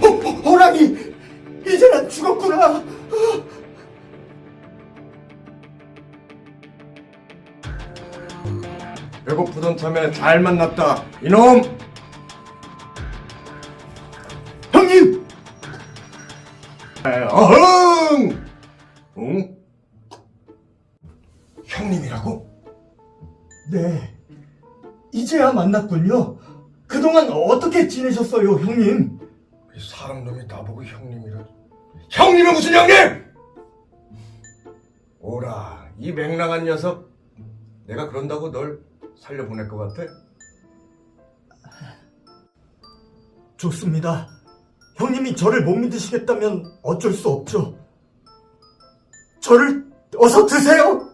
호, 호랑이 이제 난 죽었구나. 배고프던 참에 잘 만났다. 이놈! 형님 어흥! 응? 형님이라고? 네 이제야 만났군요. 그동안 어떻게 지내셨어요 형님? 이 사람 놈이 나보고 형님이라. 형님은 무슨 형님! 오라, 이 맹랑한 녀석. 내가 그런다고 널 살려보낼 것 같아? 좋습니다. 형님이 저를 못 믿으시겠다면 어쩔 수 없죠. 저를 어서 드세요.